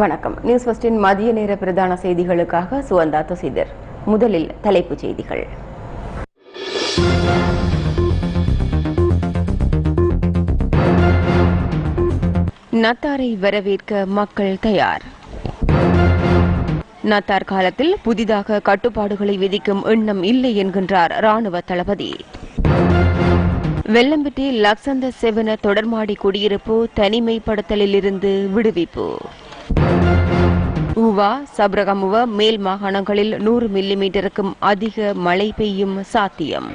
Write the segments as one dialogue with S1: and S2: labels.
S1: வணக்கம். நியூஸ் ஃபர்ஸ்டின் மதிய நேர பிரதான செய்திகளுக்காக சுவந்தா துசிதர். முதலில் தலைப்புச் செய்திகள். நத்தாரை வரவேற்க மக்கள் தயார். நத்தார் காலத்தில் புதிதாக கட்டுப்பாடுகளை விதிக்கும் எண்ணம் இல்லை என்கின்றார் ராணுவ தளபதி. வெள்ளம்பட்டி லக்சந்த செவன தொடர்மாடி குடியிருப்பு தனிமைப்படுத்தலிலிருந்து விடுவிப்பு. ஊவா சபரகமுவ மேல் மாகாணங்களில் நூறு மில்லிமீட்டருக்கும் அதிக மழை பெய்யும் சாத்தியம்.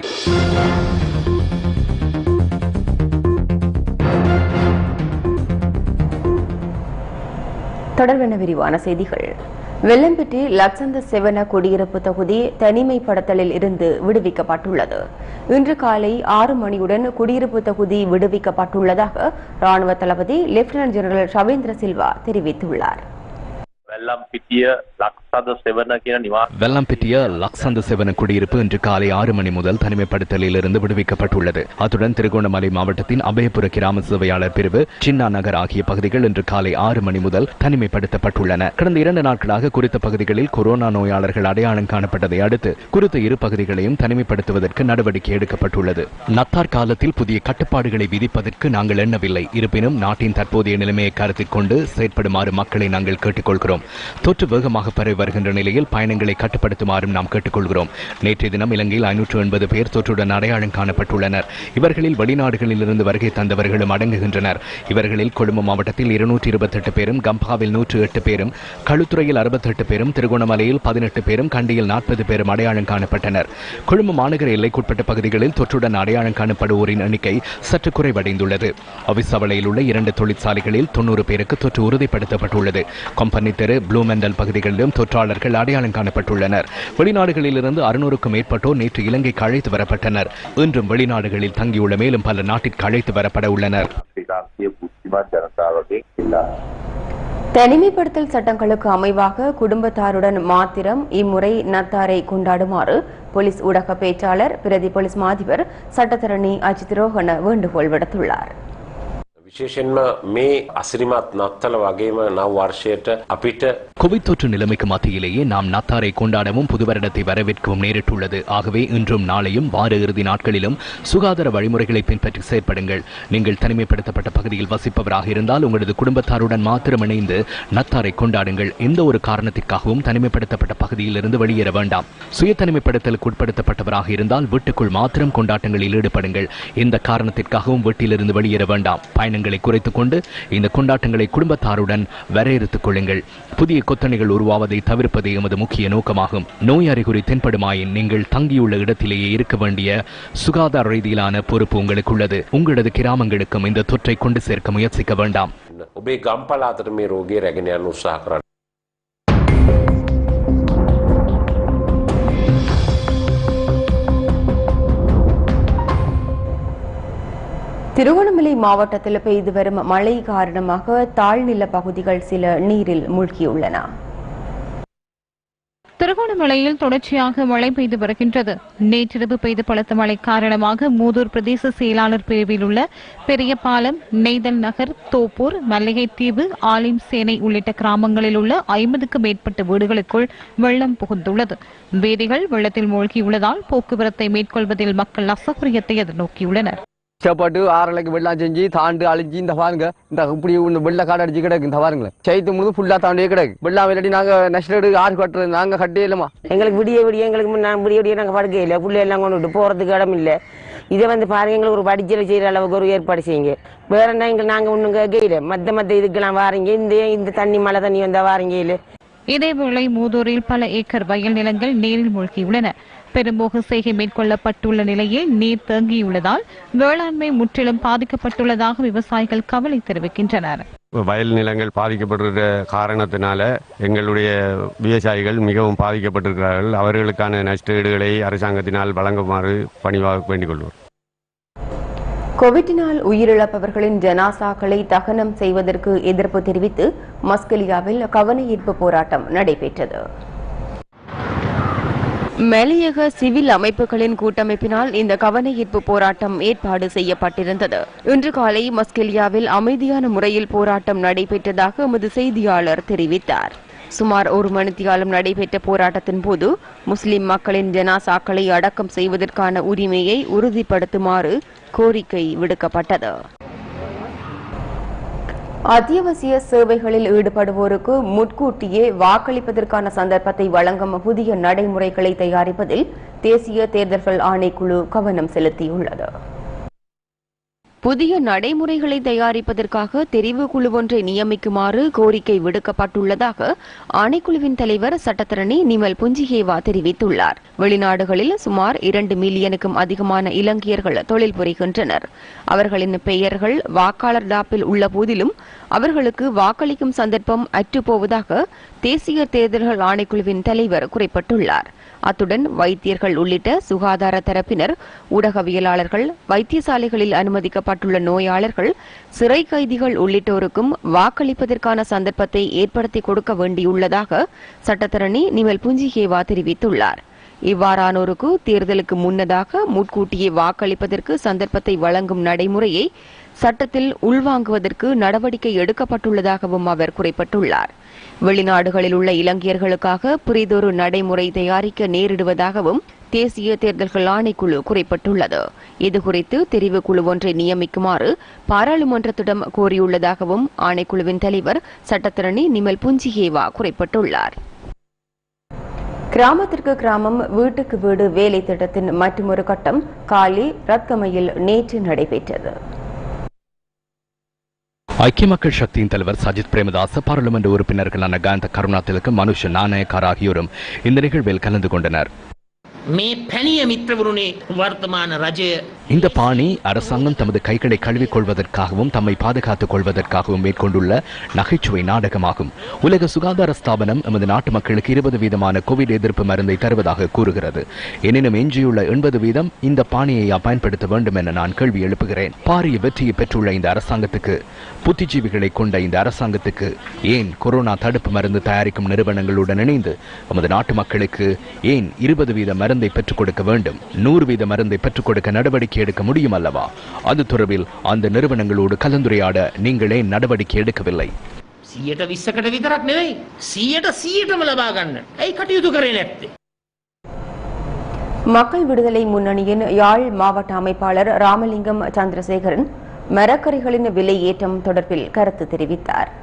S1: தொடர்பென விரிவான செய்திகள். வெள்ளம்பட்டி லட்சந்த செவன குடியிருப்பு தொகுதி தனிமைப்படுத்தலில் இருந்து விடுவிக்கப்பட்டுள்ளது. இன்று காலை ஆறு மணியுடன் குடியிருப்பு தொகுதி விடுவிக்கப்பட்டுள்ளதாக ராணுவ தளபதி லெப்டினன்ட் ஜெனரல் ரவீந்திர சில்வா தெரிவித்துள்ளார்.
S2: வெள்ளம்பிட்டிய லக்சந்த செவன
S3: வெள்ளம்பிட்டிய லக்சந்த செவன குடியிருப்பு இன்று காலை ஆறு மணி முதல் தனிமைப்படுத்தலிலிருந்து விடுவிக்கப்பட்டுள்ளது. அத்துடன் திருகோணமலை மாவட்டத்தின் அபயபுர கிராம சேவையாளர் பிரிவு சின்னா நகர் ஆகிய பகுதிகள் இன்று காலை ஆறு மணி முதல் தனிமைப்படுத்தப்பட்டுள்ளன. கடந்த இரண்டு நாட்களாக குறித்த பகுதிகளில் கொரோனா நோயாளர்கள் அடையாளம் காணப்பட்டதை அடுத்து குறித்த இரு பகுதிகளையும் தனிமைப்படுத்துவதற்கு நடவடிக்கை எடுக்கப்பட்டுள்ளது. நத்தார் காலத்தில் புதிய கட்டுப்பாடுகளை விதிப்பதற்கு நாங்கள் எண்ணவில்லை. இருப்பினும் நாட்டின் தற்போதைய நிலைமையை கருத்தில் கொண்டு செயற்படுமாறு மக்களை நாங்கள் கேட்டுக்கொள்கிறோம். தொற்று வேகமாக பரவி வருகின்ற நிலையில் பயணங்களை கட்டுப்படுத்துமாறும் நாம் கேட்டுக்கொள்கிறோம். நேற்றைய தினம் இலங்கையில் ஐநூற்று எண்பது பேர் தொற்றுடன் அடையாளம் காணப்பட்டுள்ளனர். இவர்களில் வெளிநாடுகளிலிருந்து வருகை தந்தவர்களும் அடங்குகின்றனர். இவர்களில் கொழும்பு மாவட்டத்தில் இருநூற்றி இருபத்தெட்டு பேரும் கம்பாவில் நூற்று எட்டு பேரும் களுத்துறையில் அறுபத்தெட்டு பேரும் திருகோணமலையில் பதினெட்டு பேரும் கண்டியில் நாற்பது பேரும் அடையாளம் காணப்பட்டனர். கொழும்பு மாநகர எல்லைக்குட்பட்ட பகுதிகளில் தொற்றுடன் அடையாளம் காணப்படுவோரின் எண்ணிக்கை சற்று குறைவடைந்துள்ளது. அவிசவளையில் உள்ள இரண்டு தொழிற்சாலைகளில் தொண்ணூறு பேருக்கு தொற்று உறுதிப்படுத்தப்பட்டுள்ளது. கொம்பனி தெரு பல்வேறு ப்ளூமெண்டல் பகுதிகளிலும் தொற்றாளர்கள் அடையாளம் காணப்பட்டுள்ளனர். வெளிநாடுகளிலிருந்து அறுநூறுக்கும் மேற்பட்டோர் நேற்று இலங்கைக்கு அழைத்து வரப்பட்டனர். இன்றும் வெளிநாடுகளில் தங்கியுள்ள மேலும் பல நாட்டிற்கு அழைத்து வரப்பட உள்ளனர்.
S1: தனிமைப்படுத்தல் சட்டங்களுக்கு அமைவாக குடும்பத்தாருடன் மாத்திரம் இம்முறை நத்தாரை கொண்டாடுமாறு போலீஸ் ஊடக பேச்சாளர் பிரதி போலீஸ் மாதிபர் சட்டத்தரணி அஜித் ரோஹன வேண்டுகோள் விடுத்துள்ளார்.
S4: විශේෂෙන්ම මේ අසිරිමත් නත්තල වගේම නව වර්ෂයට අපිට
S3: கோவிட் தொற்று நிலைமைக்கு மத்தியிலேயே நாம் நத்தாரை கொண்டாடவும் புது வருடத்தை வரவேற்கவும் நேரிட்டுள்ளது ஆகவே இன்றும் நாளையும் வார இறுதி நாட்களிலும் சுகாதார வழிமுறைகளை பின்பற்றி செயற்படுங்கள் நீங்கள் தனிமைப்படுத்தப்பட்ட பகுதியில் வசிப்பவராக இருந்தால் உங்களது குடும்பத்தாருடன் மாத்திரம் இணைந்து நத்தாரை கொண்டாடுங்கள் எந்த ஒரு காரணத்திற்காகவும் தனிமைப்படுத்தப்பட்ட பகுதியில் இருந்து வெளியேற வேண்டாம் சுய தனிமைப்படுத்தலுக்கு உட்படுத்தப்பட்டவராக இருந்தால் வீட்டுக்குள் மாத்திரம் கொண்டாட்டங்களில் ஈடுபடுங்கள் எந்த காரணத்திற்காகவும் வீட்டிலிருந்து வெளியேற வேண்டாம் பயணங்களை குறைத்துக் கொண்டு இந்த கொண்டாட்டங்களை குடும்பத்தாருடன் வரையறுத்துக் கொள்ளுங்கள் புதிய கொத்தணிகள் உருவாவதை தவிர்ப்பதே எமது முக்கிய நோக்கமாகும் நோய் அறிகுறி தென்படுமாயின் நீங்கள் தங்கியுள்ள இடத்திலேயே இருக்க வேண்டிய சுகாதார ரீதியிலான பொறுப்பு உங்களுக்கு உள்ளது உங்களது கிராமங்களுக்கும் இந்த தொற்றை கொண்டு சேர்க்க முயற்சிக்க வேண்டாம்
S4: ඔබේ ගම්පලාතට මේ රෝගය රැගෙන යන්න උත්සාහ කරන්න.
S1: திருகோணமலை மாவட்டத்தில் பெய்து வரும் மழை காரணமாக தாழ்நில பகுதிகள் சில நீரில் மூழ்கியுள்ளன.
S5: திருகோணமலையில் தொடர்ச்சியாக மழை பெய்து வருகின்றது. நேற்றிரவு பெய்த பலத்த மழை காரணமாக மூதூர் பிரதேச செயலாளர் பிரிவில் உள்ள பெரிய பாலம் நெய்தல் நகர் தோப்பூர் மல்லிகை தீவு ஆலிம் சேனை உள்ளிட்ட கிராமங்களில் உள்ள ஐம்பதுக்கும் மேற்பட்ட வீடுகளுக்குள் வெள்ளம் புகுந்துள்ளது. வீதிகள் வெள்ளத்தில் மூழ்கியுள்ளதால் போக்குவரத்தை மேற்கொள்வதில் மக்கள் அசௌகரியத்தை எதிர்நோக்கியுள்ளனர்.
S6: கஷ்டப்பட்டு ஆறலைக்கு வெள்ளம் செஞ்சு தாண்டு அழிஞ்சு இந்த பாருங்க. இந்த இப்படி இந்த வெள்ள காடு அடிச்சு கிடக்கு இந்த பாருங்களேன். சைத்து முழுது ஃபுல்லா தாண்டியே கிடக்கு. வெள்ளம் இல்லாட்டி நாங்க நஷ்டடு ஆறு கட்டுறது நாங்க கட்டே இல்லமா
S7: எங்களுக்கு விடிய விடிய எங்களுக்கு முன்ன விடிய விடிய நாங்கள் படுக்கையில் புள்ளை எல்லாம் கொண்டு விட்டு போகிறதுக்கு இடம் இல்லை. இதை வந்து பாருங்க எங்களுக்கு ஒரு படிச்சல் செய்கிற அளவுக்கு ஒரு ஏற்பாடு செய்யுங்க. வேற என்ன எங்களுக்கு நாங்கள் ஒன்றும் கேட்கல மற்ற மற்ற இதுக்கெல்லாம் வாரீங்க. இந்த இந்த தண்ணி மழை தண்ணி வந்தால் வாரீங்க இல்லை.
S5: இதேவேளை மூதூரில் பல ஏக்கர் வயல் நிலங்கள் நீரில் மூழ்கியுள்ளன. பெரும்போக செய்கை மேற்கொள்ளப்பட்டுள்ள நிலையில் நீர் தேங்கியுள்ளதால் வேளாண்மை முற்றிலும் பாதிக்கப்பட்டுள்ளதாக விவசாயிகள் கவலை தெரிவிக்கின்றனர்.
S8: வயல் நிலங்கள் பாதிக்கப்படுகிற காரணத்தினால எங்களுடைய விவசாயிகள் மிகவும் பாதிக்கப்பட்டிருக்கிறார்கள். அவர்களுக்கான நஷ்டஈடுகளை அரசாங்கத்தினால் வழங்குமாறு பணிவாக வேண்டிக் கொள்வோம்
S1: கோவிட்டினால் உயிரிழப்பவர்களின் ஜனாசாக்களை தகனம் செய்வதற்கு எதிர்ப்பு தெரிவித்து மஸ்கலியாவில் கவன ஈர்ப்பு போராட்டம் நடைபெற்றது. மலையக சிவில் அமைப்புகளின் கூட்டமைப்பினால் இந்த கவனஈர்ப்பு போராட்டம் ஏற்பாடு செய்யப்பட்டிருந்தது. இன்று காலை மஸ்கெலியாவில் அமைதியான முறையில் போராட்டம் நடைபெற்றதாக எமது செய்தியாளர் தெரிவித்தார். சுமார் ஒரு மணித்தியாலம் நடைபெற்ற போராட்டத்தின் போது முஸ்லிம் மக்களின் ஜனாசாக்களை அடக்கம் செய்வதற்கான உரிமையை உறுதிப்படுத்துமாறு கோரிக்கை விடுக்கப்பட்டது. அத்தியாவசிய சேவைகளில் ஈடுபடுவோருக்கு முன்கூட்டியே வாக்களிப்பதற்கான சந்தர்ப்பத்தை வழங்கும் புதிய நடைமுறைகளை தயாரிப்பதில் தேசிய தேர்தல்கள் ஆணைக்குழு கவனம் செலுத்தியுள்ளது. புதிய நடைமுறைகளை தயாரிப்பதற்காக தெரிவு குழு ஒன்றை நியமிக்குமாறு கோரிக்கை விடுக்கப்பட்டுள்ளதாக ஆணைக்குழுவின் தலைவர் சட்டத்தரணி நிமல் புஞ்சிகேவா தெரிவித்துள்ளார். வெளிநாடுகளில் சுமார் இரண்டு மில்லியனுக்கும் அதிகமான இலங்கையர்கள் தொழில் புரிகின்றனர். அவர்களின் பெயர்கள் வாக்காளர் டாப்பில் உள்ள போதிலும் அவர்களுக்கு வாக்களிக்கும் சந்தர்ப்பம் அற்றுப்போவதாக தேசிய தேர்தல்கள் ஆணைக்குழுவின் தலைவர் குறிப்பிட்டுள்ளார். அத்துடன் வைத்தியர்கள் உள்ளிட்ட சுகாதார தரப்பினர் ஊடகவியலாளர்கள் வைத்தியசாலைகளில் அனுமதிக்கப்பட்டுள்ள நோயாளர்கள் சிறை கைதிகள் உள்ளிட்டோருக்கும் வாக்களிப்பதற்கான சந்தர்ப்பத்தை ஏற்படுத்தி கொடுக்க வேண்டியுள்ளதாக சட்டத்தரணி நிமல் புஞ்சிகேவா தெரிவித்துள்ளார். இவ்வாறானோருக்கு தேர்தலுக்கு முன்னதாக முன்கூட்டியே வாக்களிப்பதற்கு சந்தர்ப்பத்தை வழங்கும் நடைமுறையை சட்டத்தில் உள்வாங்குவதற்கு நடவடிக்கை எடுக்கப்பட்டுள்ளதாகவும் அவர் குறிப்பிட்டுள்ளார். வெளிநாடுகளில் உள்ள இலங்கையர்களுக்காக புரிதொரு நடைமுறை தயாரிக்க நேரிடுவதாகவும் தேசிய தேர்தல்கள் ஆணைக்குழு குறிப்பிட்டுள்ளது. இதுகுறித்து தெரிவுக்குழு ஒன்றை நியமிக்குமாறு பாராளுமன்றத்திடம் கோரியுள்ளதாகவும் ஆணைக்குழுவின் தலைவர் சட்டத்திரணி நிமல் புஞ்சிகேவா குறிப்பிட்டுள்ளார். கிராமத்திற்கு கிராமம் வீட்டுக்கு வீடு வேலை திட்டத்தின் மற்றொரு கட்டம் காலி ரத்கமையில் நேற்று நடைபெற்றது.
S3: ஐக்கிய மக்கள் சக்தியின் தலைவர் சஜித் பிரேமதாஸ் பாராளுமன்ற உறுப்பினர்களான காந்த கருணாதிலக்கு மனுஷ நாணயக்கார் ஆகியோரும் இந்த நிகழ்வில் கலந்து கொண்டனர்.
S9: மே பணிய மித்திரவருனே வர்த்தமான ரஜ
S3: இந்த பாணி அரசாங்கம் தமது கைகளை கழுவிக் கொள்வதற்காகவும் தம்மை பாதுகாத்துக் கொள்வதற்காகவும் மேற்கொண்டுள்ள நகைச்சுவை நாடகமாகும். உலக சுகாதார ஸ்தாபனம் எமது நாட்டு மக்களுக்கு இருபது வீதமான கோவிட் எதிர்ப்பு மருந்தை தருவதாக கூறுகிறது. எனினும் எஞ்சியுள்ள எண்பது வீதம் இந்த பாணியை பயன்படுத்த வேண்டும் என நான் கேள்வி எழுப்புகிறேன். பாரிய வெற்றியை பெற்றுள்ள இந்த அரசாங்கத்துக்கு புத்திஜீவிகளை கொண்ட இந்த அரசாங்கத்துக்கு ஏன் கொரோனா தடுப்பு மருந்து தயாரிக்கும் நிறுவனங்களுடன் இணைந்து நமது நாட்டு மக்களுக்கு ஏன் இருபது வீத மருந்தை பெற்றுக் கொடுக்க வேண்டும்? நூறு வீத மருந்தை பெற்றுக் கொடுக்க நடவடிக்கை எடுக்க முடியும் அல்லவா அது தொடர்பில் அந்த நிறுவனங்களோடு கலந்துரையாட நீங்கள் ஏன் நடவடிக்கை எடுக்கவில்லை
S9: සියයට විස්සකට විතරක් නෙවෙයි සියයට සියටම ලබා ගන්න ඇයි කටයුතු කරේ නැත්තේ
S1: மக்கள் விடுதலை முன்னணியின் யாழ் மாவட்ட அமைப்பாளர் ராமலிங்கம் சந்திரசேகரன் மரக்கறிகளின் விலை ஏற்றம் தொடர்பில் கருத்து தெரிவித்தார்
S10: இன்று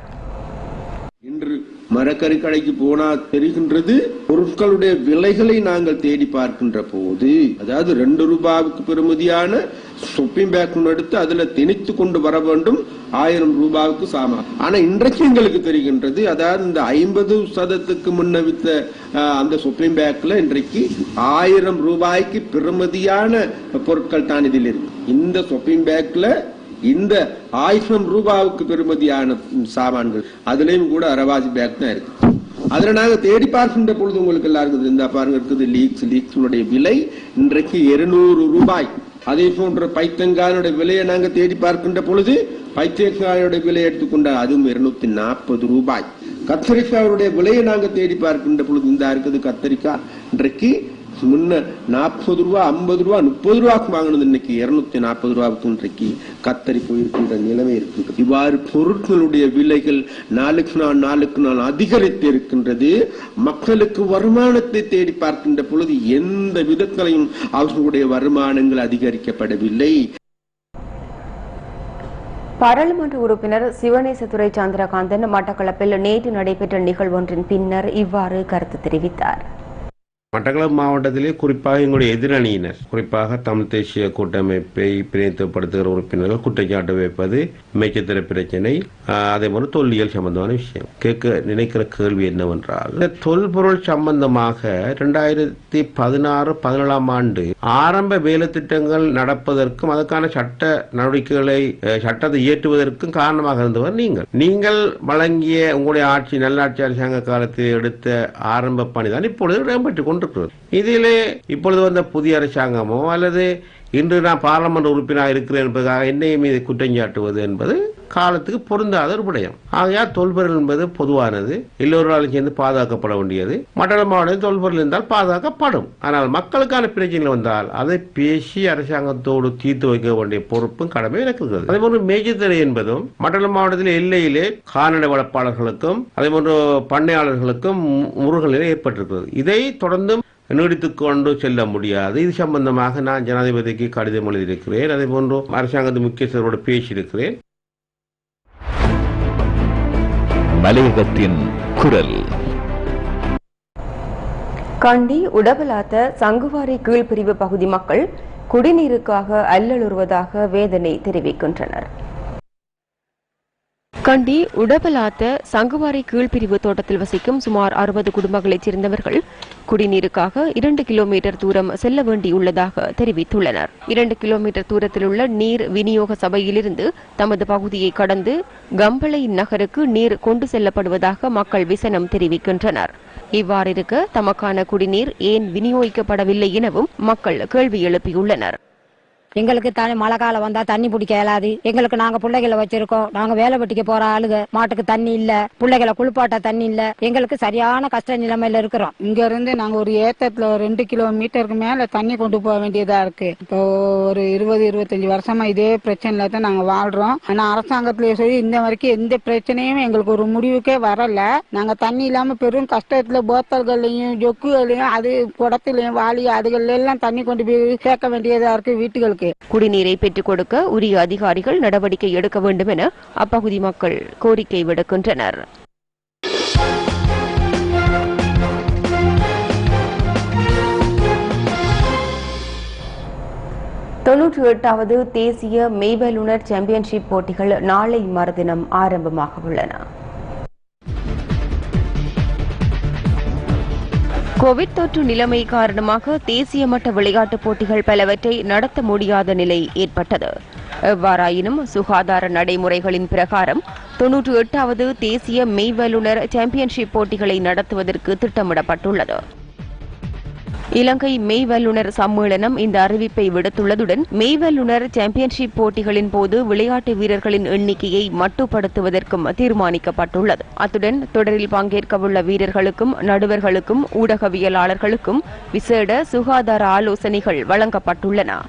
S10: மரக்கறி கடைக்கு போனா தெரிகின்றது பொருட்களுடைய விலைகளை நாங்கள் தேடி பார்க்கின்ற போது அதாவது ரெண்டு ரூபாவுக்கு பெறுமதியான ஷொப்பிங் பேக் எடுத்து அதுல திணித்து கொண்டு வர வேண்டும் ஆயிரம் ரூபாவுக்கு சாமா ஆனா இன்றைக்கு எங்களுக்கு தெரிகின்றது அதாவது இந்த ஐம்பது சதத்துக்கு முன்னவித்த அந்த ஷொப்பிங் பேக்ல இன்றைக்கு ஆயிரம் ரூபாய்க்கு பெறுமதியான பொருட்கள் தான் இதில் இருக்கு. இந்த ஷொப்பிங் பேக்ல இந்த ஆயிரம் ரூபாவுக்கு பெறுமதியான சாமான்கள் அதுலயும் கூட அரவாசி பேக் தான் இருக்கு. அதுல நாங்க தேடி பார்க்கின்ற பொழுது உங்களுக்கு எல்லாருக்கும் இந்த பாருங்க இருக்குது லீக்ஸ் லீக்ஸுடைய விலை இன்றைக்கு இருநூறு ரூபாய். அதே போன்ற பைத்தங்காயோட விலையை நாங்க தேடி பார்க்கின்ற பொழுது பைத்தங்காயோட விலை எடுத்துக்கொண்டால் அதுவும் இருநூத்தி நாற்பது ரூபாய். கத்தரிக்காயுடைய விலையை நாங்க தேடி பார்க்கின்ற பொழுது இந்த இருக்குது கத்தரிக்காய் இன்றைக்கு முன்ன நாற்பது ரூபா ஐம்பது ரூபா முப்பது ரூபாக்கு வாங்கினது இன்னைக்கு இருநூத்தி நாற்பது ரூபாய்க்கு இன்றைக்கு கத்தரி போயிருக்கின்ற நிலைமை இருக்கின்றது இவ்வாறு பொருட்களுடைய விலைகள் நாளுக்கு நாள் நாளுக்கு நாள் அதிகரித்து இருக்கின்றது. மக்களுக்கு வருமானத்தை தேடி பார்க்கின்ற பொழுது எந்த விதத்திலையும் அவர்களுடைய வருமானங்கள் அதிகரிக்கப்படவில்லை.
S1: பாராளுமன்ற உறுப்பினர் சிவனேசதுரை சந்திரகாந்தன் மட்டக்களப்பில் நேற்று நடைபெற்ற நிகழ்வொன்றின் பின்னர் இவ்வாறு கருத்து தெரிவித்தார்.
S4: மட்டக்களப்பு மாவட்டத்திலே குறிப்பாக எங்களுடைய எதிரணியினர் குறிப்பாக தமிழ் தேசிய கூட்டமைப்பை பிரதிநிதித்துவப்படுத்துகிற உறுப்பினர்கள் குற்றச்சாட்டு வைப்பது மேய்ச்சத்திர பிரச்சனை. அதே போல தொல்லியல் சம்பந்தமான விஷயம். கேட்க நினைக்கிற கேள்வி என்னவென்றால் இந்த தொல்பொருள் சம்பந்தமாக இரண்டாயிரத்தி பதினாறு பதினேழாம் ஆண்டு ஆரம்ப வேலை திட்டங்கள் நடப்பதற்கும் அதற்கான சட்ட நடவடிக்கைகளை சட்டத்தை இயற்றுவதற்கும் காரணமாக இருந்தவர் நீங்கள். நீங்கள் வழங்கிய உங்களுடைய ஆட்சி நல்லாட்சி அரசாங்க காலத்தில் எடுத்த ஆரம்ப பணிதான் இப்பொழுது இடம்பெற்றுக் கொண்டிருக்கிறது இதிலே இப்பொழுது வந்த புதிய அரசாங்கமோ அல்லது இன்று நான் பாராளுமன்ற உறுப்பினராக இருக்கிறேன் என்பதற்காக என்னை மீது குற்றம் சாட்டுவது என்பது காலத்துக்கு பொருந்தாத ஒரு விடயம். ஆகையால் தொல்பொருள் என்பது பொதுவானது. எல்லோராலும் சேர்ந்து பாதுகாக்கப்பட வேண்டியது. மண்டல மாவட்டம் தொல்பொருள் இருந்தால் பாதுகாக்கப்படும். ஆனால் மக்களுக்கான பிரச்சனைகள் வந்தால் அதை பேசி அரசாங்கத்தோடு தீர்த்து வைக்க வேண்டிய பொறுப்பும் கடமை எனக்கு இருக்கிறது. அதே போன்று மேஜத்திரை என்பதும் மண்டல மாவட்டத்தில் எல்லையிலே கால்நடை வளர்ப்பாளர்களுக்கும் அதே போன்று பண்ணையாளர்களுக்கும் மு- முருகல் ஏற்பட்டிருக்கிறது. இதை தொடர்ந்தும் நீடித்துக் கொண்டு செல்ல முடியாது. இது சம்பந்தமாக நான் ஜனாதிபதிக்கு கடிதம் எழுதியிருக்கிறேன். அதே போன்று அரசாங்கத்து முக்கியஸ்தரோடு பேசியிருக்கிறேன்.
S3: மலையகத்தின் குரல்.
S1: கண்டி உடபலாத்த சங்குவாரி கீழ்பிரிவு பகுதி மக்கள் குடிநீருக்காக அல்லலுறுவதாக வேதனை தெரிவிக்கின்றனர். கண்டி உடபலாத்த சங்குவாரி கீழ்பிரிவு தோட்டத்தில் வசிக்கும் சுமார் அறுபது குடும்பங்களைச் சேர்ந்தவர்கள் குடிநீருக்காக இரண்டு கிலோமீட்டர் தூரம் செல்ல வேண்டியுள்ளதாக தெரிவித்துள்ளனர். இரண்டு கிலோமீட்டர் தூரத்தில் உள்ள நீர் விநியோக சபையிலிருந்து தமது பகுதியை கடந்து கம்பளை நகருக்கு நீர் கொண்டு செல்லப்படுவதாக மக்கள் விசனம் தெரிவிக்கின்றனர். இவ்வாறிருக்க தமக்கான குடிநீர் ஏன் விநியோகிக்கப்படவில்லை எனவும் மக்கள் கேள்வி எழுப்பியுள்ளனர்.
S11: எங்களுக்கு தனி மழை காலம் வந்தா தண்ணி பிடிக்க இயலாது. எங்களுக்கு நாங்க பிள்ளைகளை வச்சிருக்கோம். நாங்க வேலை வெட்டிக்க போற ஆளுக மாட்டுக்கு தண்ணி இல்ல. பிள்ளைகளை குளிப்பாட்ட தண்ணி இல்ல. எங்களுக்கு சரியான கஷ்ட நிலைமையில இருக்கிறோம்.
S12: இங்க இருந்து நாங்க ஒரு ஏத்தத்துல ஒரு ரெண்டு கிலோமீட்டருக்கு மேல தண்ணி கொண்டு போக வேண்டியதா இருக்கு. இப்போ ஒரு இருபது இருபத்தஞ்சு வருஷமா இதே பிரச்சனையில தான் நாங்க வாழ்றோம். ஆனா அரசாங்கத்திலேயே சொல்லி இந்த வரைக்கும் எந்த பிரச்சனையும் எங்களுக்கு ஒரு முடிவுக்கே வரல. நாங்க தண்ணி இல்லாம பெரும் கஷ்டத்துல போத்தல்கள்லயும் ஜொக்குகளையும் அது குடத்துலயும் வாளி அதுகள்ல எல்லாம் தண்ணி கொண்டு போய் சேர்க்க வேண்டியதா இருக்கு வீட்டுகளுக்கு.
S1: குடிநீரை பெற்றுக் கொடுக்க உரிய அதிகாரிகள் நடவடிக்கை எடுக்க வேண்டும் என அப்பகுதி மக்கள் கோரிக்கை விடுக்கின்றனர். தொன்னூற்றி எட்டாவது தேசிய மெய்வல்லுனர் சாம்பியன்ஷிப் போட்டிகள் நாளை மறுதினம் ஆரம்பமாக உள்ளன கோவிட் தொற்று நிலைமை காரணமாக தேசிய மட்ட விளையாட்டுப் போட்டிகள் பலவற்றை நடத்த முடியாத நிலை ஏற்பட்டது. எவ்வாறாயினும் சுகாதார நடைமுறைகளின் பிரகாரம் தொன்னூற்று எட்டாவது தேசிய மெய்வல்லுநர் சாம்பியன்ஷிப் போட்டிகளை நடத்துவதற்கு திட்டமிடப்பட்டுள்ளது. இலங்கை மெய்வல்லுனர் சம்மேளனம் இந்த அறிவிப்பை விடுத்துள்ளதுடன் மெய்வல்லுனர் சாம்பியன்ஷிப் போட்டிகளின் போது விளையாட்டு வீரர்களின் எண்ணிக்கையை மட்டுப்படுத்துவதற்கும் தீர்மானிக்கப்பட்டுள்ளது. அத்துடன் தொடரில் பங்கேற்கவுள்ள வீரர்களுக்கும் நடுவர்களுக்கும் ஊடகவியலாளர்களுக்கும் விசேட சுகாதார ஆலோசனைகள் வழங்கப்பட்டுள்ளன.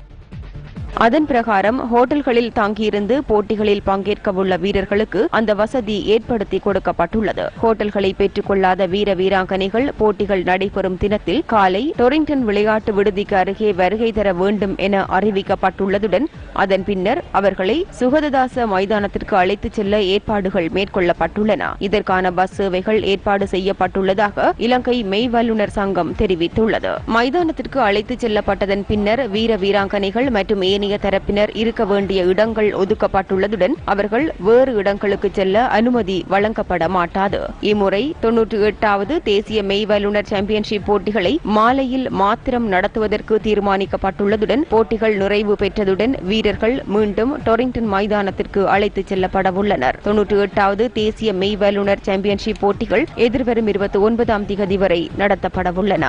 S1: அதன் பிரகாரம் ஹோட்டல்களில் தங்கியிருந்து போட்டிகளில் பங்கேற்கவுள்ள வீரர்களுக்கு அந்த வசதி ஏற்படுத்தி கொடுக்கப்பட்டுள்ளது. ஹோட்டல்களை பெற்றுக்கொள்ளாத வீர வீராங்கனைகள் போட்டிகள் நடைபெறும் தினத்தில் காலை டொரிங்டன் விளையாட்டு விடுதிக்கு அருகே வருகை தர வேண்டும் என அறிவிக்கப்பட்டுள்ளதுடன் அதன் பின்னர் அவர்களை சுகததாச மைதானத்திற்கு அழைத்துச் செல்ல ஏற்பாடுகள் மேற்கொள்ளப்பட்டுள்ளன. இதற்கான பஸ் சேவைகள் ஏற்பாடு செய்யப்பட்டுள்ளதாக இலங்கை மெய் வல்லுநர் சங்கம் தெரிவித்துள்ளது. மைதானத்திற்கு அழைத்துச் செல்லப்பட்டதன் பின்னர் வீர வீராங்கனைகள் மற்றும் ஏனைய தரப்பினர் இருக்க வேண்டிய இடங்கள் ஒதுக்கப்பட்டுள்ளதுடன் அவர்கள் வேறு இடங்களுக்கு செல்ல அனுமதி வழங்கப்பட மாட்டாது. இம்முறை தொன்னூற்றி எட்டாவது தேசிய மெய்வல்லுநர் சாம்பியன்ஷிப் போட்டிகளை மாலையில் மாத்திரம் நடத்துவதற்கு தீர்மானிக்கப்பட்டுள்ளதுடன் போட்டிகள் நிறைவு பெற்றதுடன் வீரர்கள் மீண்டும் டொரிங்டன் மைதானத்திற்கு அழைத்துச் செல்லப்படவுள்ளனர். தொன்னூற்றி எட்டாவது தேசிய மெய்வல்லுநர் சாம்பியன்ஷிப் போட்டிகள் எதிர்வரும் இருபத்தி ஒன்பதாம் திகதி வரை நடத்தப்படவுள்ளன.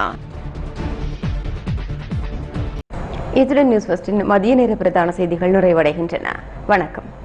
S1: இத்துடன் நியூஸ் ஃபர்ஸ்டின் மதிய நேர பிரதான செய்திகள் நிறைவடைகின்றன. வணக்கம்.